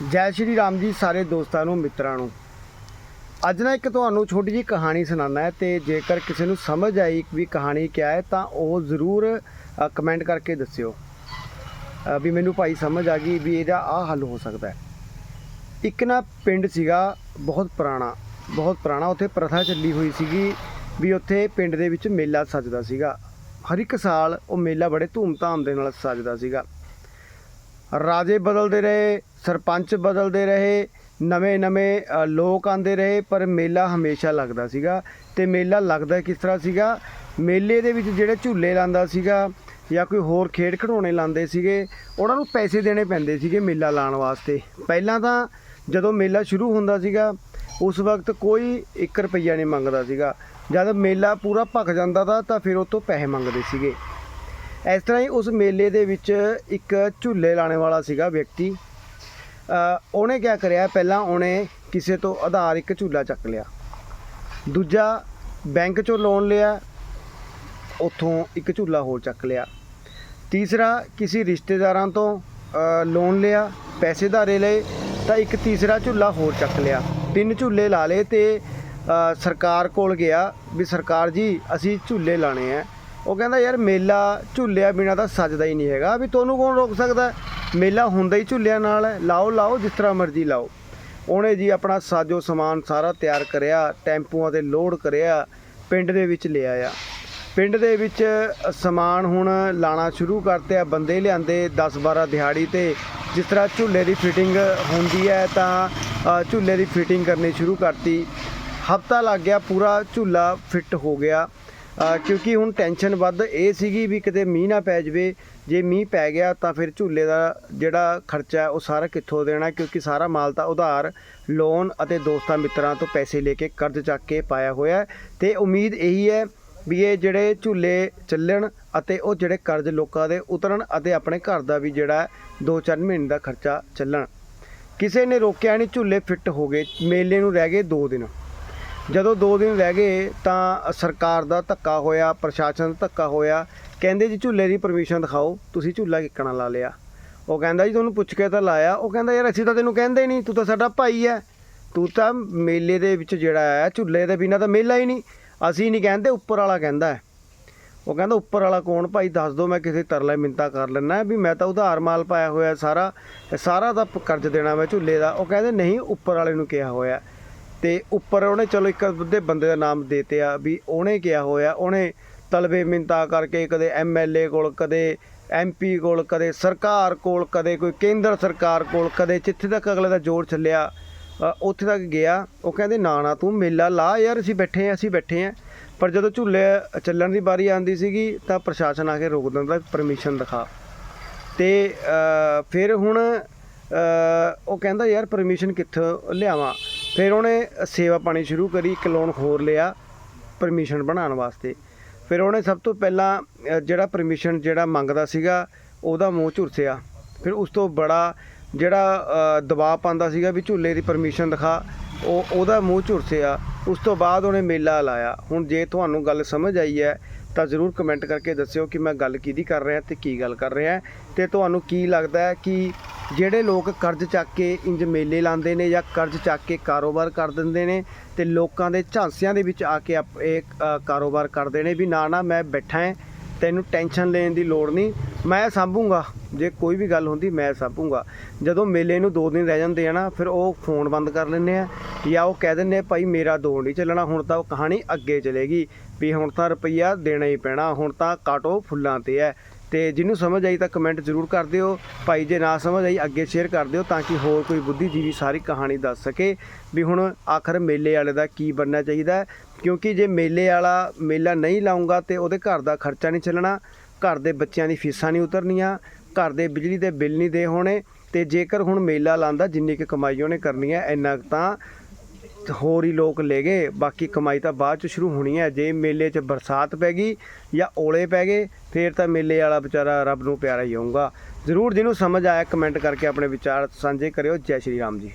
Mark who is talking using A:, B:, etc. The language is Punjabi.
A: ਜੈ ਸ਼੍ਰੀ ਰਾਮ ਜੀ ਸਾਰੇ ਦੋਸਤਾਂ ਨੂੰ, ਮਿੱਤਰਾਂ ਨੂੰ। ਅੱਜ ਨਾ ਇੱਕ ਤੁਹਾਨੂੰ ਛੋਟੀ ਜਿਹੀ ਕਹਾਣੀ ਸੁਣਾਉਣਾ ਹੈ ਤੇ ਜੇਕਰ ਕਿਸੇ ਨੂੰ ਸਮਝ ਆਈ ਵੀ ਕਹਾਣੀ ਕਿਆ ਹੈ, ਤਾਂ ਉਹ ਜ਼ਰੂਰ ਕਮੈਂਟ ਕਰਕੇ ਦੱਸਿਓ। ਵੀ ਮੈਨੂੰ ਭਾਈ ਸਮਝ ਆ ਗਈ ਵੀ ਇਹਦਾ ਆਹ ਹੱਲ ਹੋ ਸਕਦਾ ਹੈ। ਇੱਕ ਨਾ ਪਿੰਡ ਸੀਗਾ, ਬਹੁਤ ਪੁਰਾਣਾ ਬਹੁਤ ਪੁਰਾਣਾ। ਉੱਥੇ ਪ੍ਰਥਾ ਚੱਲੀ ਹੋਈ ਸੀਗੀ ਵੀ ਉੱਥੇ ਪਿੰਡ ਦੇ ਵਿੱਚ ਮੇਲਾ ਸੱਜਦਾ ਸੀਗਾ। ਹਰ ਇੱਕ ਸਾਲ ਉਹ ਮੇਲਾ ਬੜੇ ਧੂਮਧਾਮ ਦੇ ਨਾਲ ਸੱਜਦਾ ਸੀਗਾ। ਰਾਜੇ ਬਦਲਦੇ ਰਹੇ ਸਰਪੰਚ ਬਦਲਦੇ ਰਹੇ ਨਵੇਂ-ਨਵੇਂ ਲੋਕ ਆਂਦੇ ਰਹੇ, ਪਰ ਮੇਲਾ ਹਮੇਸ਼ਾ ਲੱਗਦਾ ਸੀਗਾ ਤੇ ਮੇਲਾ ਲੱਗਦਾ ਕਿਸ ਤਰ੍ਹਾਂ ਸੀਗਾ? ਮੇਲੇ ਦੇ ਵਿੱਚ ਜਿਹੜੇ ਝੂਲੇ ਲਾਂਦਾ ਸੀਗਾ ਜਾਂ ਕੋਈ ਹੋਰ ਖੇਡ ਖਿਡੌਣੇ ਲਾਂਦੇ ਸੀਗੇ, ਉਹਨਾਂ ਨੂੰ ਪੈਸੇ ਦੇਣੇ ਪੈਂਦੇ ਸੀਗੇ ਮੇਲਾ ਲਾਉਣ ਵਾਸਤੇ। ਪਹਿਲਾਂ ਤਾਂ ਜਦੋਂ ਮੇਲਾ ਸ਼ੁਰੂ ਹੁੰਦਾ ਸੀਗਾ, ਉਸ ਵਕਤ ਕੋਈ 1 ਰੁਪਈਆ ਨਹੀਂ ਮੰਗਦਾ ਸੀਗਾ। ਜਦ ਮੇਲਾ ਪੂਰਾ ਭਖ ਜਾਂਦਾ ਤਾ, ਤਾਂ ਫਿਰ ਉਹ ਤੋਂ ਪੈਸੇ ਮੰਗਦੇ ਸੀਗੇ। ਇਸ ਤਰ੍ਹਾਂ ਹੀ ਉਸ ਮੇਲੇ ਦੇ ਵਿੱਚ ਇੱਕ ਝੂਲੇ ਲਾਣੇ ਵਾਲਾ ਸੀਗਾ ਵਿਅਕਤੀ। ਉਹਨੇ ਕੀ ਕਰਿਆ? ਪਹਿਲਾਂ ਉਹਨੇ ਕਿਸੇ ਤੋਂ ਆਧਾਰ ਇੱਕ ਝੂਲਾ ਚੱਕ ਲਿਆ। ਦੂਜਾ ਬੈਂਕ ਚੋਂ ਲੋਨ ਲਿਆ, ਉੱਥੋਂ ਇੱਕ ਝੂਲਾ ਹੋਰ ਚੱਕ ਲਿਆ। ਤੀਸਰਾ ਕਿਸੇ ਰਿਸ਼ਤੇਦਾਰਾਂ ਤੋਂ ਲੋਨ ਲਿਆ, ਪੈਸੇ ਧਾਰੇ ਲਏ, ਤਾਂ ਇੱਕ ਤੀਸਰਾ ਝੂਲਾ ਹੋਰ ਚੱਕ ਲਿਆ। ਤਿੰਨ ਝੂਲੇ ਲਾ ਲਏ ਤੇ ਸਰਕਾਰ ਕੋਲ ਗਿਆ ਵੀ ਸਰਕਾਰ ਜੀ, ਅਸੀਂ ਝੂਲੇ ਲਾਣੇ ਆ। ਉਹ ਕਹਿੰਦਾ ਯਾਰ ਮੇਲਾ ਝੂਲਿਆਂ ਬਿਨਾ ਤਾਂ ਸੱਜਦਾ ਹੀ ਨਹੀਂ ਹੈਗਾ। ਵੀ ਤੁਹਾਨੂੰ ਕੌਣ ਰੋਕ ਸਕਦਾ? ਮੇਲਾ ਹੁੰਦਾ ਹੀ ਝੂਲਿਆਂ ਨਾਲ। ਹੈ ਲਾਓ ਲਾਓ ਜਿਸ ਤਰ੍ਹਾਂ ਮਰਜ਼ੀ ਲਾਓ। ਉਹਨੇ ਜੀ ਆਪਣਾ ਸਾਜੋ ਸਮਾਨ ਸਾਰਾ ਤਿਆਰ ਕਰਿਆ ਟੈਂਪੂਆਂ ਤੇ ਲੋਡ ਕਰਿਆ ਪਿੰਡ ਦੇ ਵਿੱਚ ਲਿਆਇਆ ਪਿੰਡ ਦੇ ਵਿੱਚ ਸਮਾਨ ਹੁਣ ਲਾਣਾ ਸ਼ੁਰੂ ਕਰਤੇ ਆ ਬੰਦੇ ਲਿਆਂਦੇ 10 12 ਦਿਹਾੜੀ ਤੇ। ਜਿਸ ਤਰ੍ਹਾਂ ਝੂਲੇ ਦੀ ਫਿਟਿੰਗ ਹੁੰਦੀ ਹੈ ਤਾਂ ਅ, ਝੂਲੇ ਦੀ ਫਿਟਿੰਗ ਕਰਨੀ ਸ਼ੁਰੂ ਕਰਤੀ। ਹਫਤਾ ਲੱਗ ਗਿਆ ਪੂਰਾ ਝੂਲਾ ਫਿੱਟ ਹੋ ਗਿਆ। ਕਿਉਂਕਿ ਹੁਣ ਟੈਨਸ਼ਨ ਵੱਧ, ਇਹ ਸੀਗੀ ਵੀ ਕਿਤੇ ਮੀਂਹ ਨਾ ਪੈ ਜਵੇ। ਜੇ ਮੀਂਹ ਪੈ ਗਿਆ ਤਾਂ ਫਿਰ ਝੂਲੇ ਦਾ ਜਿਹੜਾ ਖਰਚਾ ਉਹ ਸਾਰਾ ਕਿੱਥੋਂ ਦੇਣਾ ਕਿਉਂਕਿ ਸਾਰਾ ਮਾਲ ਤਾਂ ਉਧਾਰ ਲੋਨ ਅਤੇ ਦੋਸਤਾਂ ਮਿੱਤਰਾਂ ਤੋਂ ਪੈਸੇ ਲੈ ਕੇ ਕਰਜ਼ ਚੱਕ ਕੇ ਪਾਇਆ ਹੋਇਆ ਹੈ। ਤੇ ਉਮੀਦ ਇਹੀ ਹੈ ਵੀ ਇਹ ਜਿਹੜੇ ਝੂਲੇ ਚੱਲਣ ਅਤੇ ਉਹ ਜਿਹੜੇ ਕਰਜ਼ ਲੋਕਾਂ ਦੇ ਉਤਰਨ ਅਤੇ ਆਪਣੇ ਘਰ ਦਾ ਵੀ ਜਿਹੜਾ 2-4 ਮਹੀਨੇ ਦਾ ਖਰਚਾ ਚੱਲਣ। ਕਿਸੇ ਨੇ ਰੋਕਿਆ ਨਹੀਂ ਝੂਲੇ ਫਿੱਟ ਹੋ ਗਏ, ਮੇਲੇ ਨੂੰ ਰਹਿ ਗਏ 2 ਦਿਨ। ਜਦੋਂ 2 ਦਿਨ ਰਹਿ ਗਏ ਤਾਂ ਸਰਕਾਰ ਦਾ ਧੱਕਾ ਹੋਇਆ, ਪ੍ਰਸ਼ਾਸਨ ਦਾ ਧੱਕਾ ਹੋਇਆ। ਕਹਿੰਦੇ ਜੀ ਝੂਲੇ ਦੀ ਪਰਮਿਸ਼ਨ ਦਿਖਾਓ, ਤੁਸੀਂ ਝੂਲਾ ਕਿੱਕਣਾ ਲਾ ਲਿਆ। ਉਹ ਕਹਿੰਦਾ ਜੀ ਤੁਹਾਨੂੰ ਪੁੱਛ ਕੇ ਤਾਂ ਲਾਇਆ। ਉਹ ਕਹਿੰਦਾ, ਯਾਰ ਅਸੀਂ ਤਾਂ ਤੈਨੂੰ ਕਹਿੰਦੇ ਨਹੀਂ, ਤੂੰ ਤਾਂ ਸਾਡਾ ਭਾਈ ਹੈ ਤੂੰ ਤਾਂ ਮੇਲੇ ਦੇ ਵਿੱਚ ਜਿਹੜਾ ਹੈ, ਝੂਲੇ ਦੇ ਬਿਨਾਂ ਤਾਂ ਮੇਲਾ ਹੀ ਨਹੀਂ। ਅਸੀਂ ਨਹੀਂ ਕਹਿੰਦੇ, ਉੱਪਰ ਵਾਲਾ ਕਹਿੰਦਾ ਉਹ ਕਹਿੰਦਾ, ਉੱਪਰ ਵਾਲਾ ਕੌਣ? ਭਾਈ ਦੱਸ ਦਿਓ ਮੈਂ ਕਿਸੇ ਤਰਲੇ ਮਿੰਤਾ ਕਰ ਲੈਣਾ ਵੀ ਮੈਂ ਤਾਂ ਉਧਾਰ ਮਾਲ ਪਾਇਆ ਹੋਇਆ ਸਾਰਾ ਸਾਰਾ ਦਾ ਕਰਜ਼ ਦੇਣਾ ਮੈਂ ਝੂਲੇ ਦਾ। ਉਹ ਕਹਿੰਦੇ, ਨਹੀਂ, ਉੱਪਰ ਵਾਲੇ ਨੂੰ ਕਿਹਾ ਹੋਇਆ ਤੇ ਉੱਪਰ ਉਹਨੇ ਚਲੋ ਇੱਕ ਅੱਧੇ ਬੰਦੇ ਦਾ ਨਾਮ ਦੇਤੇ ਆ ਵੀ ਉਹਨੇ ਕਿਹਾ ਹੋਇਆ, ਉਹਨੇ ਤਲਬੇ ਮਿੰਤਾ ਕਰਕੇ ਕਦੇ ਐਮਐਲਏ ਕੋਲ, ਕਦੇ ਐਮਪੀ ਕੋਲ, ਕਦੇ ਸਰਕਾਰ ਕੋਲ, ਕਦੇ ਕੋਈ ਕੇਂਦਰ ਸਰਕਾਰ ਕੋਲ, ਕਦੇ ਜਿੱਥੇ ਤੱਕ ਅਗਲੇ ਦਾ ਜ਼ੋਰ ਚੱਲਿਆ ਉੱਥੇ ਤੱਕ ਗਿਆ। ਉਹ ਕਹਿੰਦੇ ਨਾ ਨਾ ਤੂੰ ਮੇਲਾ ਲਾ ਯਾਰ, ਅਸੀਂ ਬੈਠੇ ਆ, ਅਸੀਂ ਬੈਠੇ ਆ। ਪਰ ਜਦੋਂ ਝੂਲੇ ਚੱਲਣ ਦੀ ਵਾਰੀ ਆਂਦੀ ਸੀਗੀ, ਤਾਂ ਪ੍ਰਸ਼ਾਸਨ ਆ ਕੇ ਰੋਕ ਦਿੰਦਾ, ਪਰਮਿਸ਼ਨ ਦਿਖਾ। ਤੇ ਫਿਰ ਹੁਣ ਉਹ ਕਹਿੰਦਾ, ਯਾਰ, ਪਰਮਿਸ਼ਨ ਕਿੱਥੋਂ ਲਿਆਵਾਂ? ਫਿਰ ਉਹਨੇ ਸੇਵਾ ਪਾਣੀ ਸ਼ੁਰੂ ਕਰੀ, ਇੱਕ ਲੋਨ ਹੋਰ ਲਿਆ ਪਰਮਿਸ਼ਨ ਬਣਾਉਣ ਵਾਸਤੇ। ਫਿਰ ਉਹਨੇ ਸਭ ਤੋਂ ਪਹਿਲਾਂ ਜਿਹੜਾ ਪਰਮਿਸ਼ਨ ਜਿਹੜਾ ਮੰਗਦਾ ਸੀਗਾ, ਉਹਦਾ ਮੂੰਹ ਝੁਰਸਿਆ। ਫਿਰ ਉਸ ਤੋਂ ਬੜਾ ਜਿਹੜਾ ਦਬਾਅ ਪਾਉਂਦਾ ਸੀਗਾ ਵੀ ਝੂਲੇ ਦੀ ਪਰਮਿਸ਼ਨ ਦਿਖਾ, ਉਹ, ਉਹਦਾ ਮੂੰਹ ਝੁਰਸਿਆ। ਉਸ ਤੋਂ ਬਾਅਦ ਉਹਨੇ ਮੇਲਾ ਲਾਇਆ। ਹੁਣ ਜੇ ਤੁਹਾਨੂੰ ਗੱਲ ਸਮਝ ਆਈ ਹੈ ਤਾਂ ਜ਼ਰੂਰ ਕਮੈਂਟ ਕਰਕੇ ਦੱਸਿਓ ਕਿ ਮੈਂ ਗੱਲ ਕਿਹਦੀ ਕਰ ਰਿਹਾ ਤੇ ਕੀ ਗੱਲ ਕਰ ਰਿਹਾ। ਤੇ ਤੁਹਾਨੂੰ ਕੀ ਲੱਗਦਾ ਹੈ ਕਿ ਜਿਹੜੇ ਲੋਕ ਕਰਜ਼ ਚੱਕ ਕੇ ਇੰਜ ਮੇਲੇ ਲਾਉਂਦੇ ਨੇ ਜਾਂ ਕਰਜ਼ ਚੱਕ ਕੇ ਕਾਰੋਬਾਰ ਕਰ ਦਿੰਦੇ ਨੇ ਤੇ ਲੋਕਾਂ ਦੇ ਝਾਂਸਿਆਂ ਦੇ ਵਿੱਚ ਆ ਕੇ ਆਪ- ਇਹ ਕਾਰੋਬਾਰ ਕਰਦੇ ਨੇ ਵੀ ਨਾ ਨਾ ਮੈਂ ਬੈਠਾ ਹਾਂ, ਤੈਨੂੰ ਟੈਨਸ਼ਨ ਲੈਣ ਦੀ ਲੋੜ ਨਹੀਂ। ਮੈਂ ਸਾਂਭੂਗਾ। ਜੇ ਕੋਈ ਵੀ ਗੱਲ ਹੁੰਦੀ, ਮੈਂ ਸਾਂਭੂਗਾ। ਜਦੋਂ ਮੇਲੇ ਨੂੰ 2 ਦਿਨ ਰਹਿ ਜਾਂਦੇ ਆ ਨਾ, ਫਿਰ ਉਹ ਫੋਨ ਬੰਦ ਕਰ ਲੈਂਦੇ ਆ। ਜਾਂ ਉਹ ਕਹਿ ਦਿੰਦੇ ਆ, ਭਾਈ, ਮੇਰਾ ਦੋ ਨਹੀਂ ਚੱਲਣਾ, ਹੁਣ ਤਾਂ ਉਹ ਕਹਾਣੀ ਅੱਗੇ ਚਲੇਗੀ ਵੀ ਹੁਣ ਤਾਂ ਰੁਪਈਆ ਦੇਣਾ ਹੀ ਪੈਣਾ, ਹੁਣ ਤਾਂ ਕਾਟੋ ਫੁੱਲਾਂ ਤੇ ਹੈ ਤੇ ਜਿਹਨੂੰ ਸਮਝ ਆਈ ਤਾਂ ਕਮੈਂਟ ਜ਼ਰੂਰ ਕਰ ਦਿਓ। ਭਾਈ, ਜੇ ਨਾ ਸਮਝ ਆਈ, ਅੱਗੇ ਸ਼ੇਅਰ ਕਰ ਦਿਓ ਤਾਂ ਕਿ ਹੋਰ ਕੋਈ ਬੁੱਧੀਜੀਵੀ ਸਾਰੀ ਕਹਾਣੀ ਦੱਸ ਸਕੇ ਵੀ ਹੁਣ ਆਖਰ ਮੇਲੇ ਵਾਲੇ ਦਾ ਕੀ ਬਣਨਾ ਚਾਹੀਦਾ। ਕਿਉਂਕਿ ਜੇ ਮੇਲੇ ਵਾਲਾ ਮੇਲਾ ਨਹੀਂ ਲਾਉਂਗਾ ਤੇ ਉਹਦੇ ਘਰ ਦਾ ਖਰਚਾ ਨਹੀਂ ਚੱਲਣਾ ਘਰ ਦੇ ਬੱਚਿਆਂ ਦੀ ਫੀਸਾਂ ਨਹੀਂ ਉਤਰਨੀਆਂ, ਘਰ ਦੇ ਬਿਜਲੀ ਦੇ ਬਿੱਲ ਨਹੀਂ ਦੇ ਹੋਣੇ ਤੇ ਜੇਕਰ ਹੁਣ ਮੇਲਾ ਲਾਂਦਾ, ਜਿੰਨੀ ਕੁ ਕਮਾਈ ਉਹਨੇ ਕਰਨੀ ਹੈ, ਇੰਨਾ ਕੁ ਤਾਂ ਹੋਰ ਹੀ ਲੋਕ ਲੈ ਗਏ, ਬਾਕੀ ਕਮਾਈ ਤਾਂ ਬਾਅਦ ਚ ਸ਼ੁਰੂ ਹੋਣੀ ਹੈ। ਜੇ ਮੇਲੇ 'ਚ ਬਰਸਾਤ ਪੈ ਗਈ ਜਾਂ ਓਲੇ ਪੈ ਗਏ, ਫੇਰ ਤਾਂ ਮੇਲੇ ਵਾਲਾ ਵਿਚਾਰਾ ਰੱਬ ਨੂੰ ਪਿਆਰਾ ਹੀ ਹੋਊਗਾ। ਜ਼ਰੂਰ ਜਿਹਨੂੰ ਸਮਝ ਆਇਆ, ਕਮੈਂਟ ਕਰਕੇ ਆਪਣੇ ਵਿਚਾਰ ਸਾਂਝੇ ਕਰਿਓ। ਜੈ ਸ਼੍ਰੀ ਰਾਮ ਜੀ।